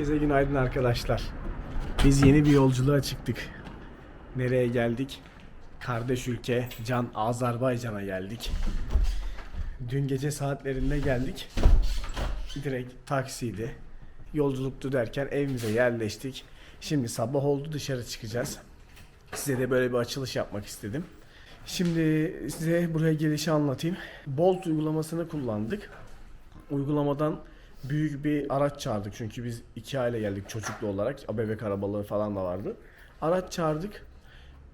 Herkese günaydın arkadaşlar. Biz yeni bir yolculuğa çıktık. Nereye geldik? Kardeş ülke Can Azerbaycan'a geldik. Dün gece saatlerinde geldik. Direkt taksiydi. Yolculuktu derken evimize yerleştik. Şimdi sabah oldu dışarı çıkacağız. Size de böyle bir açılış yapmak istedim. Şimdi size buraya gelişi anlatayım. Bolt uygulamasını kullandık. Uygulamadan büyük bir araç çağırdık. Çünkü biz iki aile geldik çocuklu olarak. Bebek arabaları falan da vardı. Araç çağırdık.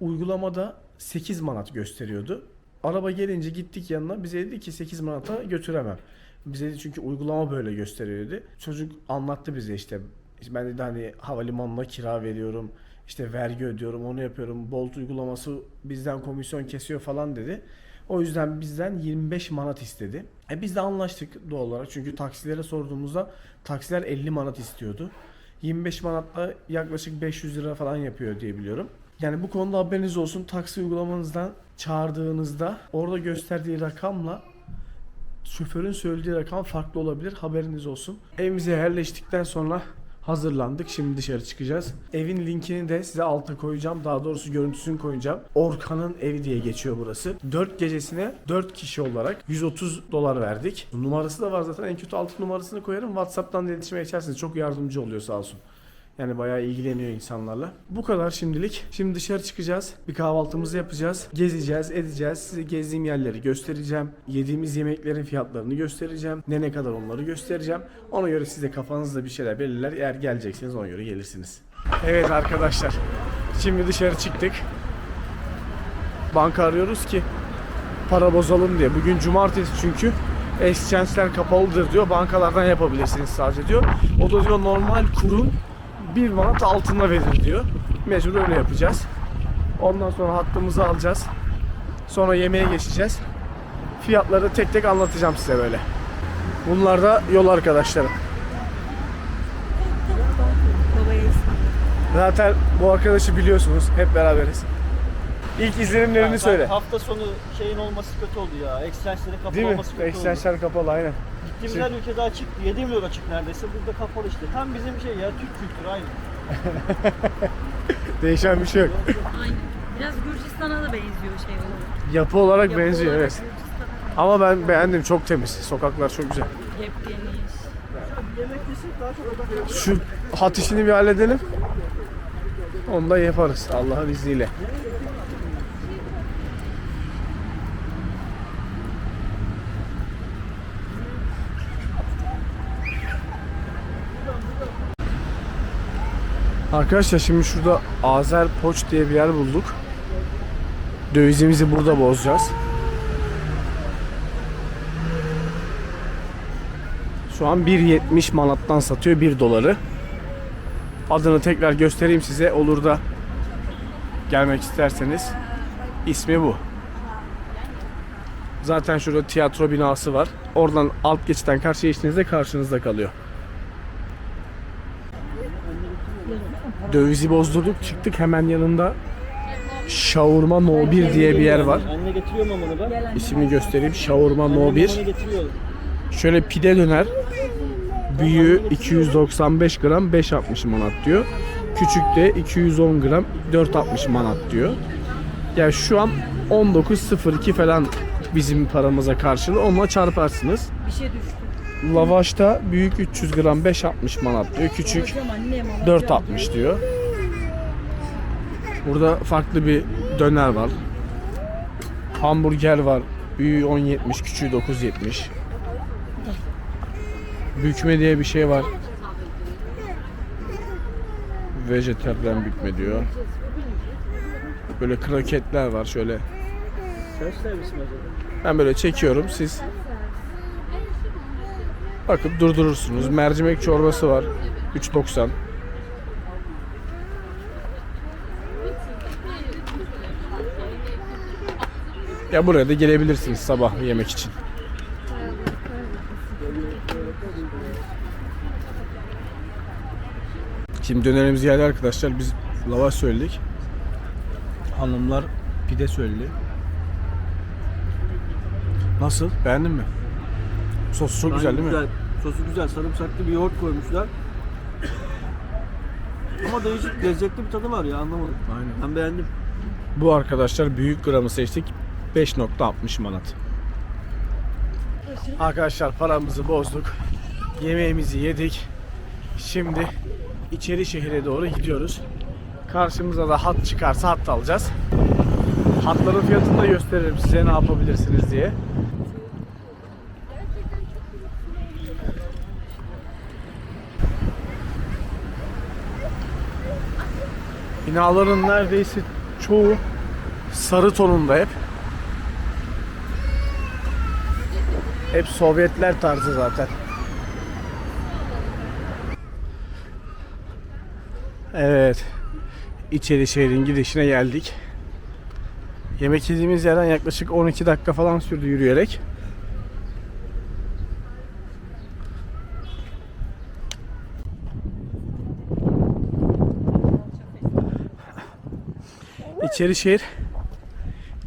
Uygulamada 8 manat gösteriyordu. Araba gelince gittik yanına. Bize dedi ki 8 manata götüremem. Bize dedi çünkü uygulama böyle gösteriyordu. Çocuk anlattı bize işte. İşte Ben dedi hani havalimanına kira veriyorum. işte vergi ödüyorum, onu yapıyorum. Bolt uygulaması bizden komisyon kesiyor falan dedi. O yüzden bizden 25 manat istedi. E biz de anlaştık doğal olarak. Çünkü taksilere sorduğumuzda taksiler 50 manat istiyordu. 25 manatla yaklaşık 500 lira falan yapıyor diye biliyorum. Yani bu konuda haberiniz olsun. Taksi uygulamanızdan çağırdığınızda orada gösterdiği rakamla şoförün söylediği rakam farklı olabilir. Haberiniz olsun. Evimize yerleştikten sonra hazırlandık. Şimdi dışarı çıkacağız. Evin linkini de size alta koyacağım. Daha doğrusu görüntüsünü koyacağım. Orkan'ın evi diye geçiyor burası. 4 gecesine 4 kişi olarak 130 dolar verdik. Numarası da var zaten. En kötü altı numarasını koyarım. WhatsApp'tan iletişime geçersiniz. Çok yardımcı oluyor sağ olsun. Yani bayağı ilgileniyor insanlarla. Bu kadar şimdilik. Şimdi dışarı çıkacağız. Bir kahvaltımızı yapacağız. Gezeceğiz, edeceğiz. Size gezdiğim yerleri göstereceğim. Yediğimiz yemeklerin fiyatlarını göstereceğim. Ne ne kadar onları göstereceğim. Ona göre siz de kafanızda bir şeyler belirler. Eğer gelecekseniz ona göre gelirsiniz. Evet arkadaşlar. Şimdi dışarı çıktık. Banka arıyoruz ki para bozalım diye. Bugün cumartesi çünkü. Exchange'ler kapalıdır diyor. Bankalardan yapabilirsiniz sadece diyor. O da diyor normal kurun bir manat altına verir diyor. Mecbur öyle yapacağız. Ondan sonra hattımızı alacağız. Sonra yemeğe geçeceğiz. Fiyatları tek tek anlatacağım size böyle. Bunlar da yol arkadaşlarım. Zaten bu arkadaşı biliyorsunuz. Hep beraberiz. İlk izlenimlerini söyle. Hafta sonu şeyin olması kötü oldu ya. Exchange'lerin kapalı Değil mi? olması kötü oldu. Exchange'ler kapalı aynen. Gittiğimiz her ülkede açık. 7 milyon açık neredeyse. Burada kapalı işte. Tam bizim şey ya. Türk kültürü aynı. Değişen bir şey yok. Aynen. Biraz Gürcistan'a da benziyor şey olarak. Yapı olarak Yapı benziyor olarak evet. Gürcistan'a Ama ben beğendim çok temiz. Sokaklar çok güzel. yepyeni. Yemek yesek daha çok odak Şu hat işini bir halledelim. Onu da yaparız Allah'ın izniyle. Arkadaşlar şimdi şurada Azer Poç diye bir yer bulduk. Dövizimizi burada bozacağız. Şu an 1.70 manattan satıyor 1 doları. Adını tekrar göstereyim size. Olur da gelmek isterseniz. İsmi bu. Zaten şurada tiyatro binası var. Oradan alt geçitten karşıya geçtiğinizde karşınızda kalıyor. Dövizi bozdurduk çıktık hemen yanında Şavurma No 1 diye bir yer var. Anne getiriyor mamanı ben. İsmini göstereyim. Şavurma No 1. Mamanı getiriyor. Şöyle pide döner. Büyüğü 295 gram 5.60 manat diyor. Küçük de 210 gram 4.60 manat diyor. Yani şu an 19.02 falan bizim paramıza karşılığı onunla çarparsınız. Bir şey düştü. Lavaşta büyük 300 gram 5.60 manat diyor. Küçük Hocam annem alacağım 4.60 diyor. Burada farklı bir döner var. Hamburger var. Büyüğü 10.70, küçüğü 9.70. Bükme diye bir şey var. Vejeteryan bükme diyor. Böyle kroketler var şöyle. Ben böyle çekiyorum siz bakıp durdurursunuz. Mercimek çorbası var. 3.90. Ya buraya da gelebilirsiniz sabah yemek için. Şimdi dönerimiz geldi arkadaşlar. Biz lavaş söyledik. Hanımlar pide söyledi. Nasıl? Beğendin mi? Sosu çok güzel değil mi? Güzel. Sosu güzel. Sarımsaklı bir yoğurt koymuşlar. Ama değişik lezzetli bir tadı var ya anlamadım. Aynen. Ben beğendim. Bu arkadaşlar büyük gramı seçtik. 5.60 manat. Arkadaşlar paramızı bozduk. Yemeğimizi yedik. Şimdi içeri şehire doğru gidiyoruz. Karşımıza da hat çıkarsa hat da alacağız. Hatların fiyatını da gösteririm size ne yapabilirsiniz diye. Binaların neredeyse çoğu sarı tonunda hep. Hep Sovyetler tarzı zaten. Evet. İçeri şehrin girişine geldik. Yemek yediğimiz yerden yaklaşık 12 dakika falan sürdü yürüyerek. İçeri şehir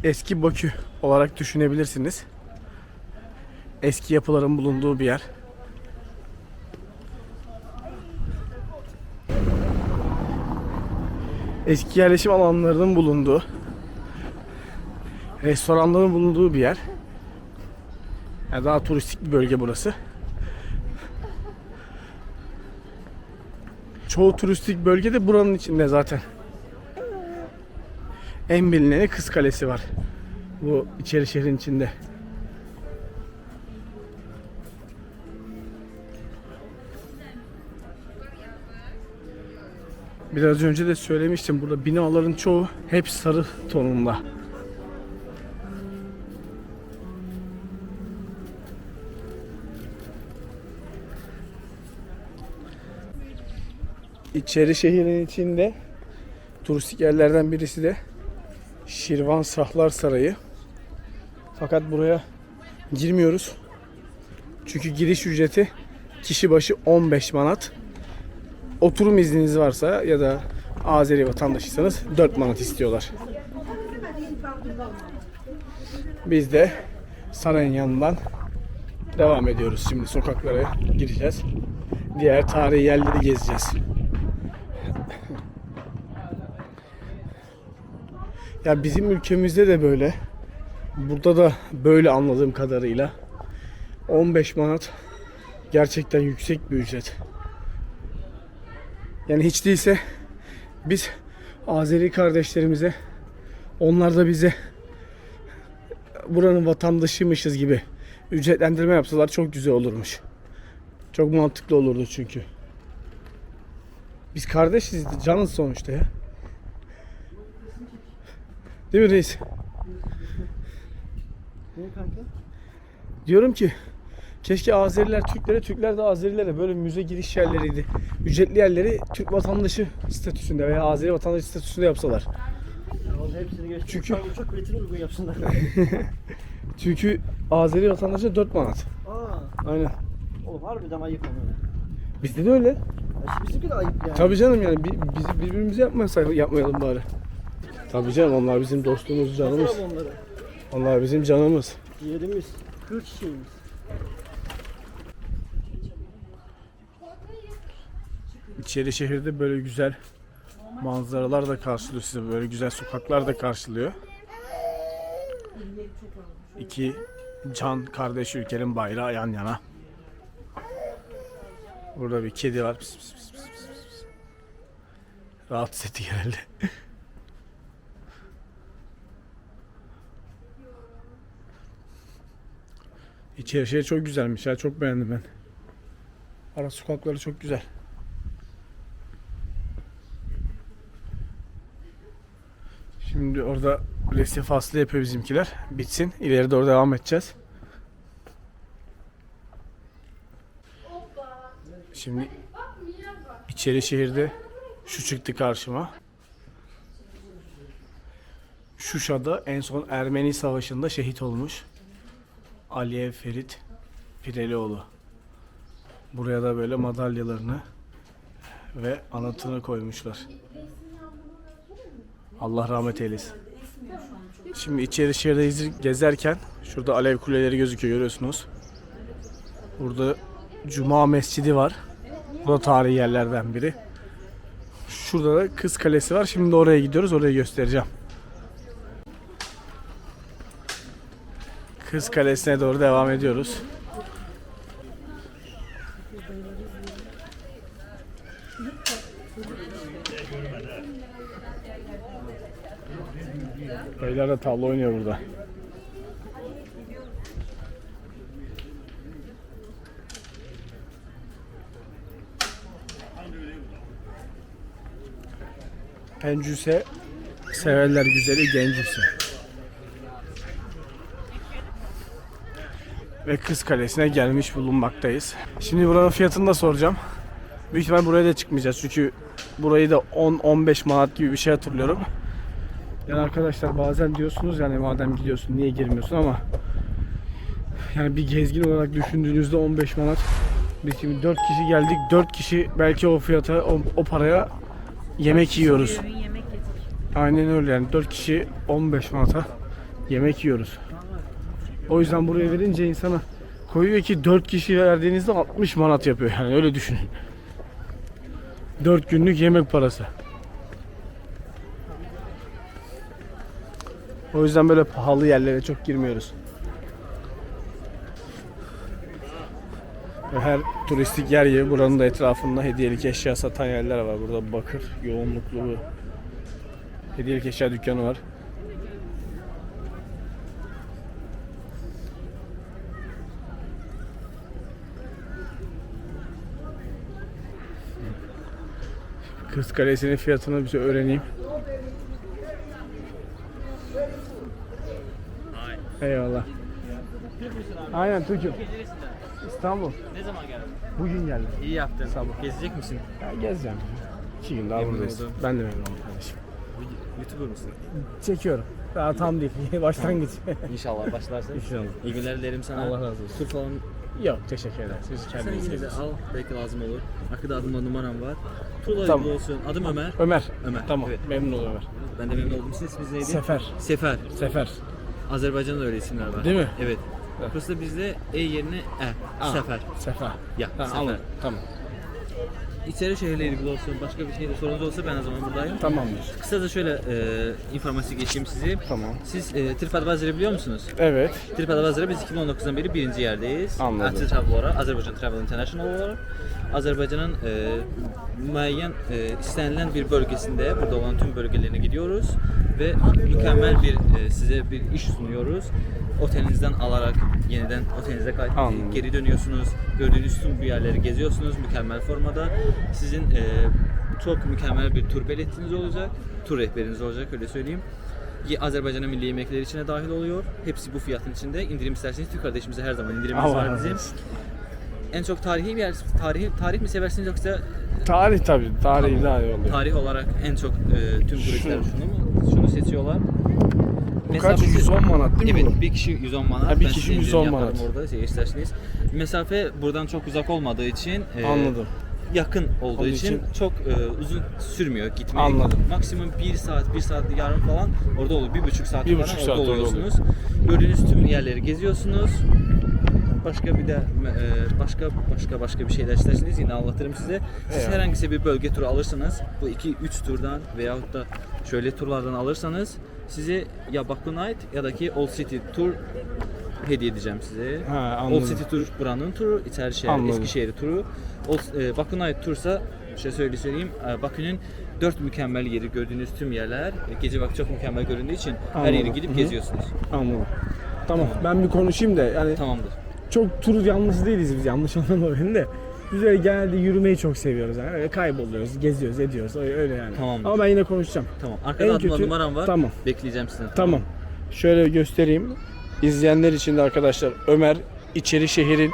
eski Bakü olarak düşünebilirsiniz. Eski yapıların bulunduğu bir yer. Eski yerleşim alanlarının bulunduğu, restoranların bulunduğu bir yer. Yani daha turistik bir bölge burası. Çoğu turistik bölge de buranın içinde zaten. En bilineni Kız Kalesi var. Bu içeri şehrin içinde. Biraz önce de söylemiştim burada binaların çoğu hep sarı tonunda. İçeri şehrin içinde turistik yerlerden birisi de Şirvan Sahlar Sarayı. Fakat buraya girmiyoruz. Çünkü giriş ücreti kişi başı 15 manat. Oturum izniniz varsa ya da Azeri vatandaşıysanız 4 manat istiyorlar. Biz de sarayın yanından devam ediyoruz. Şimdi sokaklara gireceğiz. Diğer tarihi yerleri gezeceğiz. Ya bizim ülkemizde de böyle. Burada da böyle anladığım kadarıyla 15 manat gerçekten yüksek bir ücret. Yani hiç değilse biz Azeri kardeşlerimize onlar da bize buranın vatandaşıymışız gibi ücretlendirme yapsalar çok güzel olurmuş. Çok mantıklı olurdu çünkü. Biz kardeşiz, canız sonuçta ya. Değil mi reis? Ne kanka? Diyorum ki keşke Azeriler Türklere, Türkler de Azerilere böyle müze giriş yerleriydi. Ücretli yerleri Türk vatandaşı statüsünde veya Azeri vatandaşı statüsünde yapsalar. Çünkü- uçak biletini uygun yapsınlar. Çünkü Azeri vatandaşı 4 manat. Aa, Aynen. oğlum harbiden ayıp ama. Bizde de öyle. Ya şimdi bizimki de ayıp yani. Tabii canım yani bi- biz birbirimizi yapmasak yapmayalım bari. Tabii canım onlar bizim dostluğumuz, canımız. Onları. Onlar bizim canımız. Ciğerimiz, kır çiçeğimiz. İçeri şehirde böyle güzel manzaralar da karşılıyor size. Böyle güzel sokaklar da karşılıyor. İki can kardeş ülkenin bayrağı yan yana. Burada bir kedi var. Pis, pis, pis, pis, pis. Rahatsız etti herhalde. İçeri şehir çok güzelmiş ya. Çok beğendim ben. Ara sokakları çok güzel. Şimdi orada resif faslı yapıyor bizimkiler. Bitsin. İleri doğru devam edeceğiz. Şimdi içeri şehirde şu çıktı karşıma. Şuşa'da en son Ermeni Savaşı'nda şehit olmuş. Aliyev Ferit Pirelioğlu. Buraya da böyle madalyalarını ve anıtını koymuşlar. Allah rahmet eylesin. Şimdi içeri şehirde gezerken şurada alev kuleleri gözüküyor görüyorsunuz. Burada Cuma Mescidi var. Bu da tarihi yerlerden biri. Şurada da Kız Kalesi var. Şimdi oraya gidiyoruz. Orayı göstereceğim. Kız Kalesi'ne doğru devam ediyoruz. Beyler de tavla oynuyor burada. Pencüse severler güzeli gencüse. Ve Kız Kalesi'ne gelmiş bulunmaktayız. Şimdi buranın fiyatını da soracağım. Büyük ihtimal buraya da çıkmayacağız çünkü burayı da 10-15 manat gibi bir şey hatırlıyorum. Yani arkadaşlar bazen diyorsunuz yani madem gidiyorsun niye girmiyorsun ama yani bir gezgin olarak düşündüğünüzde 15 manat biz şimdi 4 kişi geldik 4 kişi belki o fiyata o, o paraya yemek yiyoruz. Yemek yedik. Aynen öyle yani 4 kişi 15 manata yemek yiyoruz. O yüzden buraya verince insana koyuyor ki 4 kişi verdiğinizde 60 manat yapıyor yani öyle düşünün. 4 günlük yemek parası. O yüzden böyle pahalı yerlere çok girmiyoruz. Her turistik yer gibi buranın da etrafında hediyelik eşya satan yerler var. Burada bakır yoğunluklu hediyelik eşya dükkanı var. Kız Kalesi'nin fiyatını bir şey öğreneyim. Eyvallah. Aynen Türk'üm. İstanbul. Ne zaman geldin? Bugün geldim. İyi yaptın. Sabah. Gezecek misin? Ya gezeceğim. İki gün daha Memnun buradayız. oldum. Ben de memnun oldum kardeşim. YouTuber mısın? Çekiyorum. Daha tam değil. Başlangıç. İnşallah başlarsın. İnşallah. İyi günler dilerim sana. Allah razı olsun. Tur falan Yok teşekkür ederim. Siz sen kendiniz yine de al. Belki lazım olur. Arkada adımla numaram var. Turla Tamam. olsun. Adım Ömer. Ömer. Ömer, Tamam. evet. Memnun oldum Ömer. Ben de memnun oldum. Sizin isminiz neydi? Sefer. Sefer. Sefer. Azerbaycan'da öyle isimler var. Değil mi? Evet. Evet. Burası bizde E yerine E. Aa, Sefer. Sefer. Ya, Ha, Sefer. anladım. Tamam. İçeri şehirle ilgili olsun. Başka bir şeyde sorunuz olsa ben o zaman buradayım. Tamamdır. Kısaca şöyle e, informasyonu geçeyim sizi. Tamam. Siz e, TripAdvisor'ı biliyor musunuz? Evet. TripAdvisor'da biz 2019'dan beri birinci yerdeyiz. Anladım. Travel olarak, Azerbaycan Travel International olarak. Azerbaycan'ın e, müəyyən e, istenilen bir bölgesinde, burada olan tüm bölgelerine gidiyoruz ve mükemmel bir e, size bir iş sunuyoruz. Otelinizden alarak yeniden otelinize kay- Anladım. geri dönüyorsunuz. Gördüğünüz tüm bu yerleri geziyorsunuz mükemmel formada. Sizin e, çok mükemmel bir tur biletiniz olacak. Tur rehberiniz olacak öyle söyleyeyim. Ye- Azerbaycan'ın milli yemekleri içine dahil oluyor. Hepsi bu fiyatın içinde. İndirim isterseniz Türk kardeşimize her zaman indirimimiz Allah var razı bizim. olsun. En çok tarihi bir yer, tarihi tarih mi seversiniz yoksa Tarih tabii. Tarih daha iyi oluyor. tarih olarak en çok e, tüm turistler Şu. şunu mu şunu seçiyorlar? Bu kaç? Mesafesi- 110 manat değil mi Evet, bir kişi 110 manat. Ha, bir kişi size indirim 110 yaparım manat. Orada şey isterseniz. Mesafe buradan çok uzak olmadığı için e, Anladım. yakın olduğu Onun için, için- çok e, uzun sürmüyor gitmeye. Anladım. Maksimum 1 saat, 1 saat yarım falan orada oluyor. 1,5 saat Bir falan buçuk orada saat oluyorsunuz. Gördüğünüz tüm yerleri geziyorsunuz. Başka bir de e, başka başka başka bir şeyler isterseniz yine anlatırım size. Siz herhangi bir bölge turu alırsanız bu 2 3 turdan veyahut da şöyle turlardan alırsanız size ya Baku Night ya da ki Old City Tour hediye edeceğim size. Ha, Old anladım. City Tour buranın turu, İçerişehir, Anladım. Eskişehir turu. Old, e, Baku Night Tour'sa şey söyle söyleyeyim. e, Bakü'nün dört mükemmel yeri gördüğünüz tüm yerler e, gece vakti çok mükemmel göründüğü için her Anladım. yeri gidip Hı hı. geziyorsunuz. Anladım. Tamam. Ben bir konuşayım da yani Tamamdır. çok tur yanlısı değiliz biz yanlış anlama beni de. Biz öyle genelde yürümeyi çok seviyoruz yani. Öyle kayboluyoruz, geziyoruz, ediyoruz. Öyle, öyle yani. Tamamdır. Ama ben yine konuşacağım. Tamam. Arkada En adıma kötü- numaram var. Tamam. Bekleyeceğim sizi. Tamam. Şöyle göstereyim. İzleyenler için de arkadaşlar Ömer içeri şehrin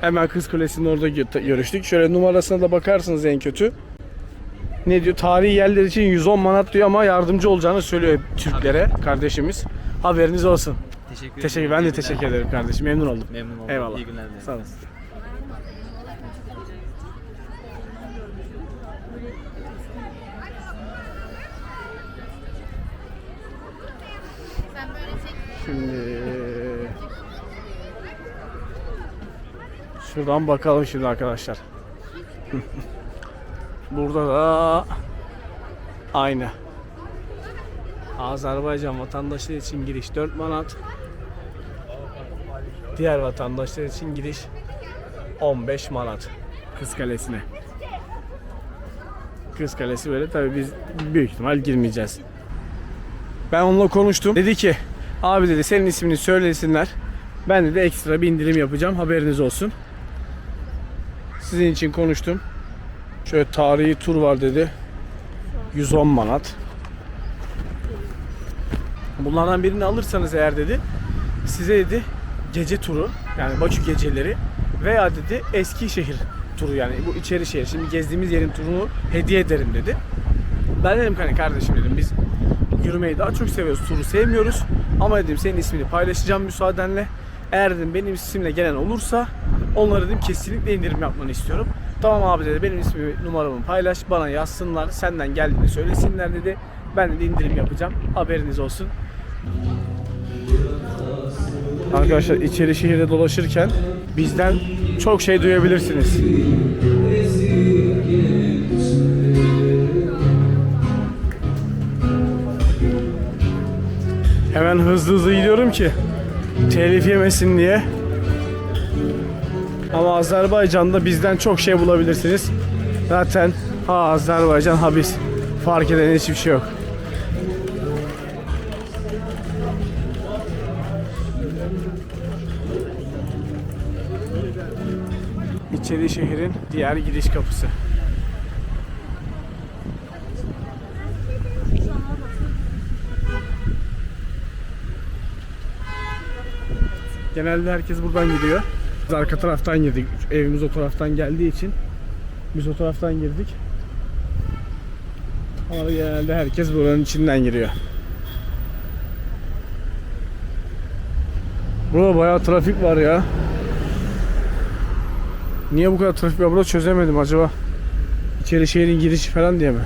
hemen Kız Kulesi'nin orada gö- görüştük. Şöyle numarasına da bakarsınız en kötü. Ne diyor? Tarihi yerler için 110 manat diyor ama yardımcı olacağını söylüyor Türklere kardeşimiz. Haberiniz olsun. Teşekkür ederim. Teşekkür ben de teşekkür ederim kardeşim. Memnun oldum. Memnun oldum. Eyvallah. İyi günler dilerim. Sağ olasın. Şimdi şuradan bakalım şimdi arkadaşlar. Burada da aynı. Azerbaycan vatandaşları için giriş 4 manat. Diğer vatandaşlar için giriş 15 manat. Kız Kalesi'ne. Kız Kalesi böyle tabii biz büyük ihtimal girmeyeceğiz. Ben onunla konuştum. Dedi ki abi dedi senin ismini söylesinler. Ben de ekstra bir indirim yapacağım haberiniz olsun. Sizin için konuştum. Şöyle tarihi tur var dedi. 110 manat. Bunlardan birini alırsanız eğer dedi size dedi gece turu yani Bakü geceleri veya dedi Eskişehir turu yani bu içeri şehir şimdi gezdiğimiz yerin turunu hediye ederim dedi. Ben dedim hani kardeşim dedim biz yürümeyi daha çok seviyoruz turu sevmiyoruz ama dedim senin ismini paylaşacağım müsaadenle. Eğer dedim benim isimle gelen olursa onlara dedim kesinlikle indirim yapmanı istiyorum. Tamam abi dedi benim ismimi numaramı paylaş bana yazsınlar senden geldiğini söylesinler dedi. Ben de indirim yapacağım haberiniz olsun. Arkadaşlar içeri şehirde dolaşırken bizden çok şey duyabilirsiniz. Hemen hızlı hızlı gidiyorum ki telif yemesin diye. Ama Azerbaycan'da bizden çok şey bulabilirsiniz. Zaten ha Azerbaycan ha biz. Fark eden hiçbir şey yok. İçeri şehrin diğer giriş kapısı. Genelde herkes buradan gidiyor. Biz arka taraftan girdik. Evimiz o taraftan geldiği için biz o taraftan girdik. Ama genelde herkes buranın içinden giriyor. Burada bayağı trafik var ya. Niye bu kadar trafik var burada çözemedim acaba. İçeri şehrin girişi falan diye mi?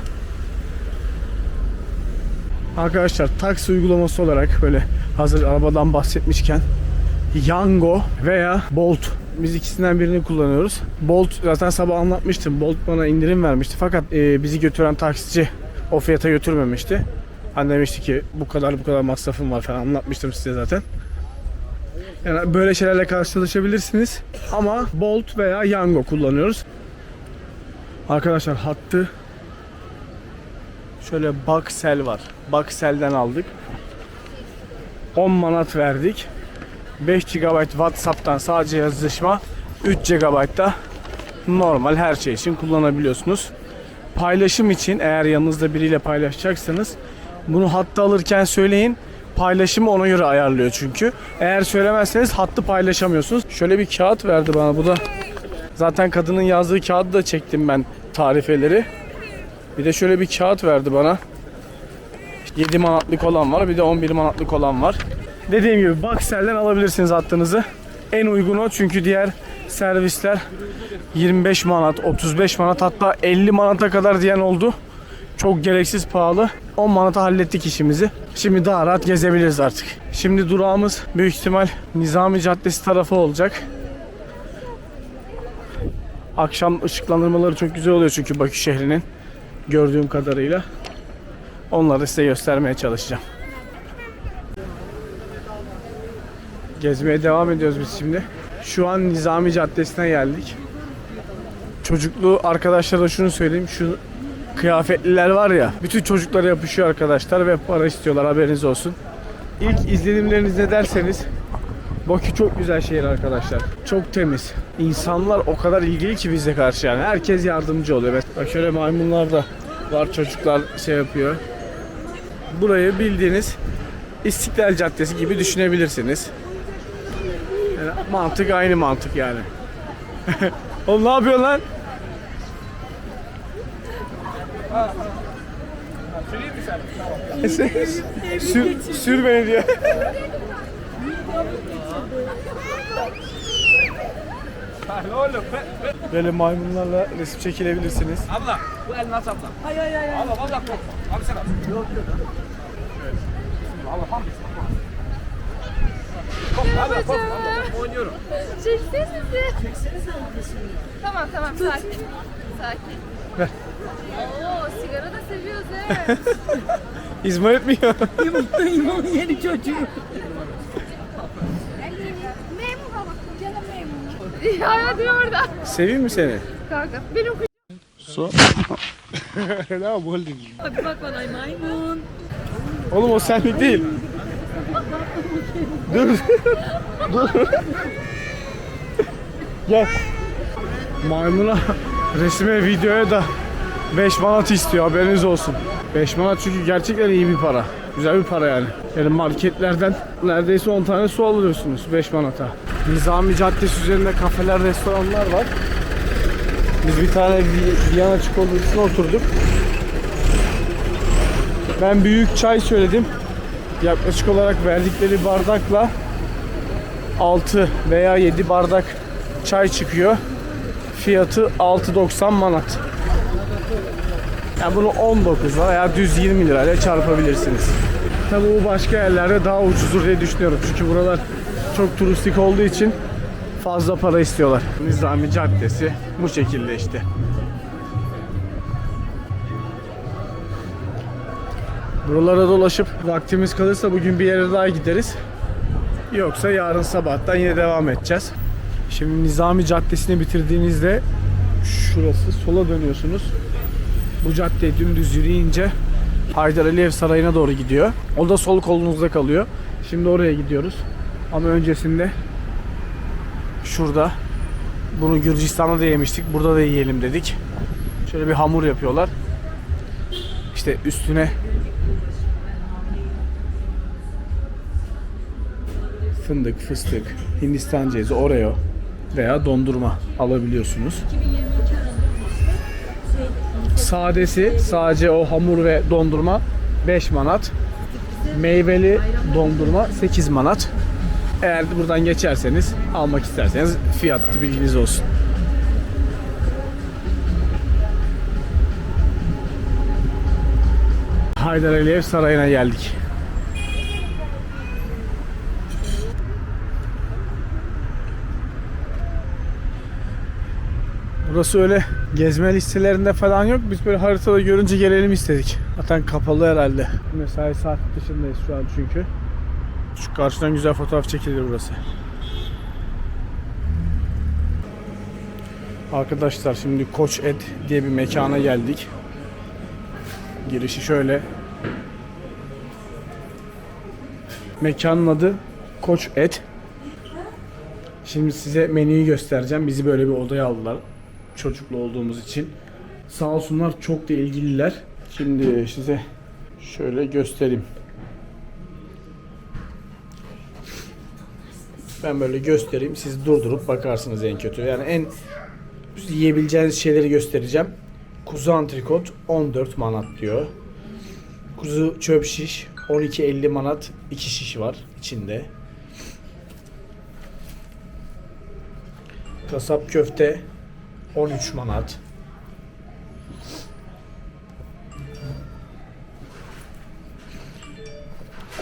Arkadaşlar taksi uygulaması olarak böyle hazır arabadan bahsetmişken Yango veya Bolt biz ikisinden birini kullanıyoruz. Bolt zaten sabah anlatmıştım. Bolt bana indirim vermişti fakat e, bizi götüren taksici o fiyata götürmemişti. Hani demişti ki bu kadar bu kadar masrafım var falan anlatmıştım size zaten. Yani böyle şeylerle karşılaşabilirsiniz. Ama Bolt veya Yango kullanıyoruz. Arkadaşlar hattı şöyle Baksel var. Baksel'den aldık. 10 manat verdik. 5 GB WhatsApp'tan sadece yazışma, 3 GB da normal her şey için kullanabiliyorsunuz. Paylaşım için eğer yanınızda biriyle paylaşacaksanız bunu hatta alırken söyleyin. Paylaşımı ona göre ayarlıyor çünkü. Eğer söylemezseniz hattı paylaşamıyorsunuz. Şöyle bir kağıt verdi bana. Bu da zaten kadının yazdığı kağıdı da çektim ben tarifeleri. Bir de şöyle bir kağıt verdi bana. 7 manatlık olan var. Bir de 11 manatlık olan var. Dediğim gibi Baksel'den alabilirsiniz hattınızı. En uygun o çünkü diğer servisler 25 manat, 35 manat hatta 50 manata kadar diyen oldu. Çok gereksiz pahalı. 10 manata hallettik işimizi. Şimdi daha rahat gezebiliriz artık. Şimdi durağımız büyük ihtimal Nizami Caddesi tarafı olacak. Akşam ışıklandırmaları çok güzel oluyor çünkü Bakü şehrinin gördüğüm kadarıyla. Onları size göstermeye çalışacağım. Gezmeye devam ediyoruz biz şimdi. Şu an Nizami Caddesi'ne geldik. Çocuklu arkadaşlara şunu söyleyeyim. Şu kıyafetliler var ya. Bütün çocuklara yapışıyor arkadaşlar ve para istiyorlar haberiniz olsun. İlk izlenimleriniz ne derseniz Bakü çok güzel şehir arkadaşlar. Çok temiz. İnsanlar o kadar ilgili ki bize karşı yani. Herkes yardımcı oluyor. Bak şöyle maymunlar da var. Çocuklar şey yapıyor. Burayı bildiğiniz İstiklal Caddesi gibi düşünebilirsiniz. Yani mantık aynı mantık yani. Oğlum ne yapıyorsun lan? Sür, sür beni diyor. Böyle maymunlarla resim çekilebilirsiniz. Abla bu aç abla. Hayır hayır hayır. Abla valla korkma. Abi sen at. Yok yok. Allah hamd Korkma abla korkma abla. Oynuyorum. Çeksenize. Çeksenize Tamam tamam sakin. Sakin. Ver. Oo sigara da seviyoruz he. İzmarit etmiyor. İmam yeni çocuğu. memur baba. Canım memur. Ya hadi orada. Seveyim mi seni? Kanka benim Bak bak bana ay maymun. Oğlum o senlik değil. Dur. Dur. Gel. Maymuna resme videoya da 5 manat istiyor haberiniz olsun. 5 manat çünkü gerçekten iyi bir para. Güzel bir para yani. Yani marketlerden neredeyse 10 tane su alıyorsunuz 5 manata. Nizami Caddesi üzerinde kafeler, restoranlar var. Biz bir tane Vi- Viyana çikolatasına oturduk. Ben büyük çay söyledim. Yaklaşık olarak verdikleri bardakla 6 veya 7 bardak çay çıkıyor. Fiyatı 6.90 manat. Yani bunu 19 veya düz 20 lirayla çarpabilirsiniz. Tabi bu başka yerlerde daha ucuzdur diye düşünüyorum. Çünkü buralar çok turistik olduğu için fazla para istiyorlar. Nizami Caddesi bu şekilde işte. Buralara dolaşıp vaktimiz kalırsa bugün bir yere daha gideriz. Yoksa yarın sabahtan yine devam edeceğiz. Şimdi Nizami Caddesi'ni bitirdiğinizde şurası sola dönüyorsunuz. Bu caddeyi dümdüz yürüyünce Haydar Aliyev Sarayı'na doğru gidiyor. O da sol kolunuzda kalıyor. Şimdi oraya gidiyoruz. Ama öncesinde şurada bunu Gürcistan'da da yemiştik. Burada da yiyelim dedik. Şöyle bir hamur yapıyorlar. İşte üstüne fındık, fıstık, Hindistan cevizi, Oreo veya dondurma alabiliyorsunuz. Sadesi sadece o hamur ve dondurma 5 manat. Meyveli dondurma 8 manat. Eğer buradan geçerseniz almak isterseniz fiyatlı bilginiz olsun. Haydar Aliyev Sarayı'na geldik. Burası öyle gezme listelerinde falan yok. Biz böyle haritada görünce gelelim istedik. Zaten kapalı herhalde. Mesai saat dışındayız şu an çünkü. Şu karşıdan güzel fotoğraf çekilir burası. Arkadaşlar şimdi Koç Ed diye bir mekana geldik. Girişi şöyle. Mekanın adı Koç Et. Şimdi size menüyü göstereceğim. Bizi böyle bir odaya aldılar. Çocuklu olduğumuz için. Sağ olsunlar çok da ilgililer. Şimdi size şöyle göstereyim. Ben böyle göstereyim. Siz durdurup bakarsınız en kötü. Yani en yiyebileceğiniz şeyleri göstereceğim. Kuzu antrikot 14 manat diyor. Kuzu çöp şiş 12.50 manat 2 şiş var içinde. Kasap köfte 13 manat.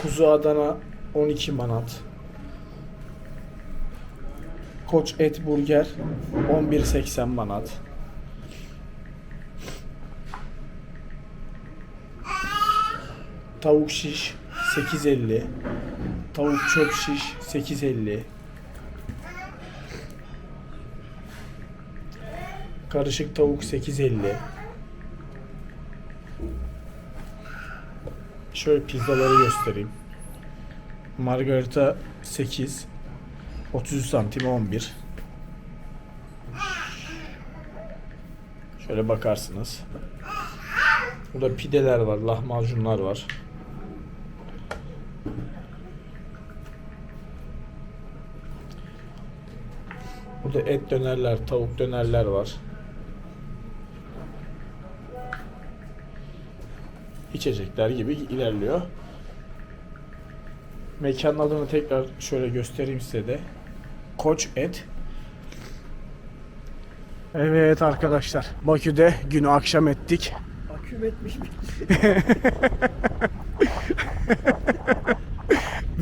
Kuzu Adana 12 manat. Koç et burger 11.80 manat. Tavuk şiş 8.50. Tavuk çöp şiş 8.50. Karışık tavuk 8.50. Şöyle pizzaları göstereyim. Margarita 8. 33 santim 11. Şöyle bakarsınız. Burada pideler var, lahmacunlar var. Burada et dönerler, tavuk dönerler var. İçecekler gibi ilerliyor. Mekanın adını tekrar şöyle göstereyim size de. Koç Et. Evet arkadaşlar. Bakü'de günü akşam ettik. Aküm etmiş mi?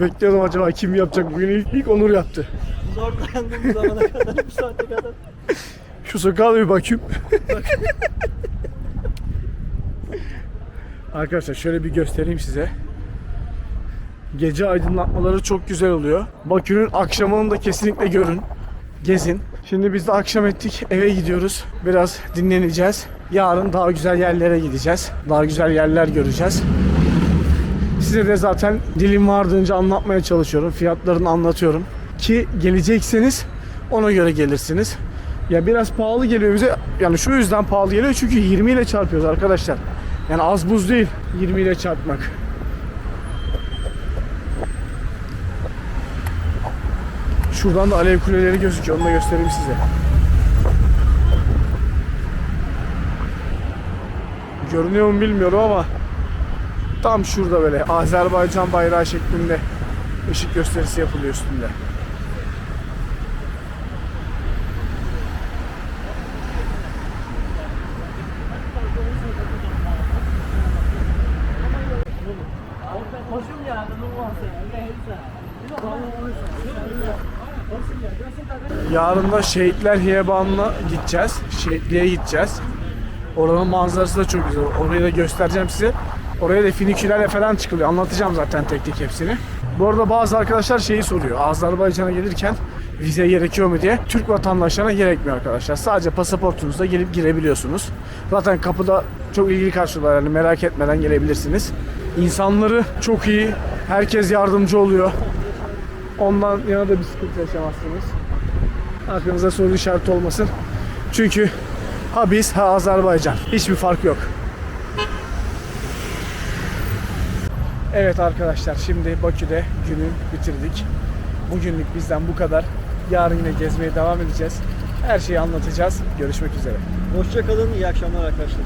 Bekliyordum acaba kim yapacak bugün ilk, ilk Onur yaptı. Zor dayandığımız zamana kadar bu saate kadar. Şu da bir bakayım. Arkadaşlar şöyle bir göstereyim size. Gece aydınlatmaları çok güzel oluyor. Bakü'nün akşamını da kesinlikle görün. Gezin. Şimdi biz de akşam ettik. Eve gidiyoruz. Biraz dinleneceğiz. Yarın daha güzel yerlere gideceğiz. Daha güzel yerler göreceğiz. Size de zaten dilim vardığınca anlatmaya çalışıyorum. Fiyatlarını anlatıyorum. Ki gelecekseniz ona göre gelirsiniz. Ya biraz pahalı geliyor bize. Yani şu yüzden pahalı geliyor çünkü 20 ile çarpıyoruz arkadaşlar. Yani az buz değil 20 ile çarpmak. Şuradan da alev kuleleri gözüküyor. Onu da göstereyim size. Görünüyor mu bilmiyorum ama tam şurada böyle Azerbaycan bayrağı şeklinde ışık gösterisi yapılıyor üstünde. Yarın da Şehitler Hiyabanı'na gideceğiz. Şehitliğe gideceğiz. Oranın manzarası da çok güzel. Orayı da göstereceğim size. Oraya da finikülerle falan çıkılıyor. Anlatacağım zaten tek tek hepsini. Bu arada bazı arkadaşlar şeyi soruyor. Azerbaycan'a gelirken vize gerekiyor mu diye. Türk vatandaşlarına gerekmiyor arkadaşlar. Sadece pasaportunuzla gelip girebiliyorsunuz. Zaten kapıda çok ilgili karşılıyorlar. Yani merak etmeden gelebilirsiniz. İnsanları çok iyi. Herkes yardımcı oluyor. Ondan yana da bir sıkıntı yaşamazsınız. Aklınıza soru işareti olmasın. Çünkü ha biz ha Azerbaycan. Hiçbir fark yok. Evet arkadaşlar şimdi Bakü'de günü bitirdik. Bugünlük bizden bu kadar. Yarın yine gezmeye devam edeceğiz. Her şeyi anlatacağız. Görüşmek üzere. Hoşça kalın, iyi akşamlar arkadaşlar.